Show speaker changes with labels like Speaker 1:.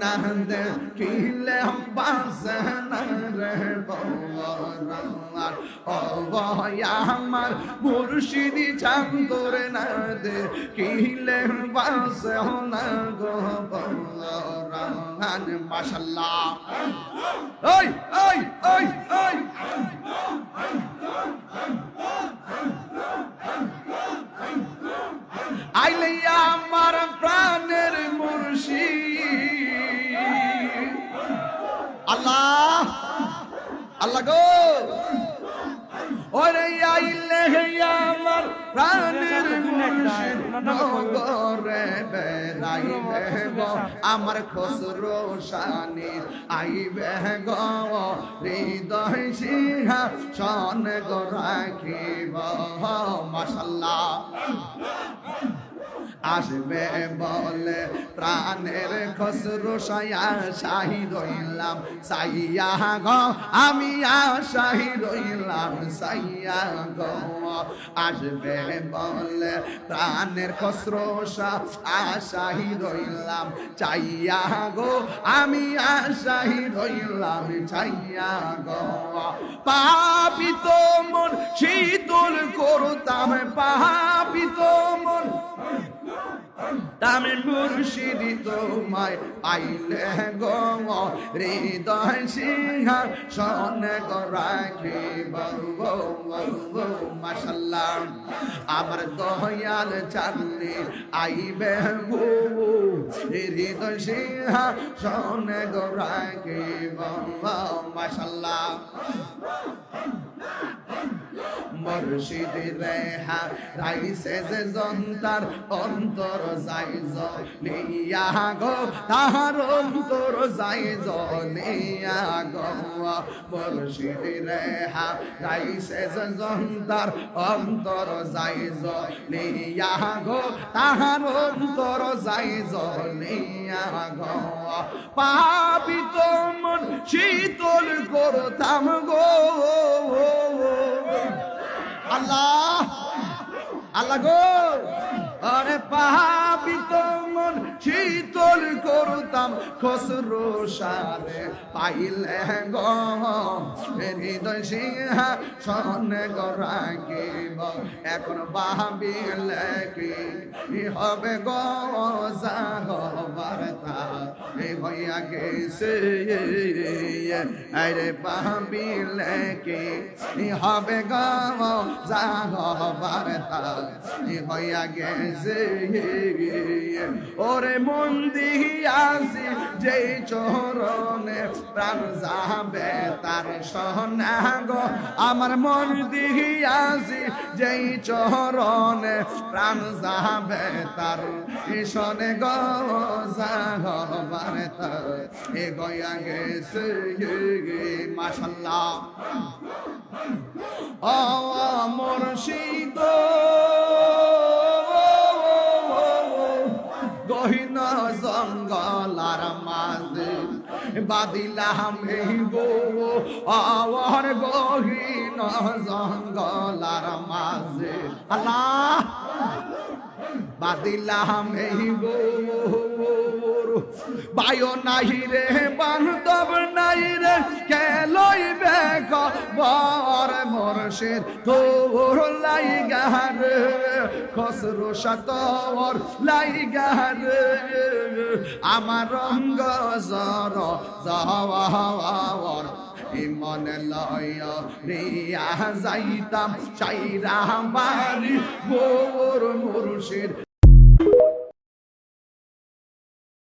Speaker 1: না দেখিলে বাসে না রে বরার ও আমার মুর্শিদি চান্দরে না দেখিলে বাসে না গো বরার মাশাল্লাহ। ওই ওই ওই ওই। আল্লাহ। আল্লাহ গো। ওরে আইলে আমার প্রাণের নগরে বেড়াইবে গো। আমার খসরো শানি আইবে গো। হৃদয় সিংহা সন গো রাখিব। মাশাল্লাহ। আসবে বলে প্রাণের খসরু সায়া শাহি রইলাম সাইয়া গ, আমি আশাহি রইলাম সাইয়া গ, আসবে বলে প্রাণের খসরু আশাহি রইলাম চাইয়া গো, আমি আশাহি রইলাম চাইয়া গো পাপিত মন, শীতল করতাম। পাপিত মন তামে মুর্শিদি তোমায় পাইলে গো হৃদয় সিংহা সনে রাখি মাসাল্লাহ আমার দয়াল চাললে আইবে গো, হৃদয় সিংহা সনে রাখি মাসাল্লাহ মুর্শিদ রেহা রাইসে যে জন্তার অন্তর যাই তাহার অন্তর যাই জলিয়া গো। মুর্শিদ রেহা অন্তর যাই জলিয়া গো, তাহার অন্তর যাই জলিয়া গো। পাপিত মন শীতল করতাম গো আল্লাহ। আল্লাহ গো। আরে পাপিত মন শীতল করতাম, খসরো সারে পাইলে গো। হৃদয় সিংহা সনে গরাগিব এখন ভাবিলে কি হবে গো এ আরে ভাবিলে কি হবে ওরে মন দিয়াছি যেই চরণে প্রাণ যাবে তার সোনা গো। আমার মন দিয়াছি চরণে প্রাণ যাবে তার সনে গো যাহবার তার এ গয়া গেছে মাশাল্লাহ। ও মুর্শিদ, গহিন জঙ্গলার মাঝে বাদিলাম এই গো। আওয়ার গহিন জঙ্গলার মাঝে, আল্লাহ বাদিলাম এই গো। বায়ো নাই রে, বান্ধব নাই রে, কে লইবে বর মোরশেদ তোর লাই গার খসরো লাই গার আমার রঙ্গ জর যাওয়ার মন লয় রিয়া যাইতাম সাইরা বাড়ি গোর মুর্শিদ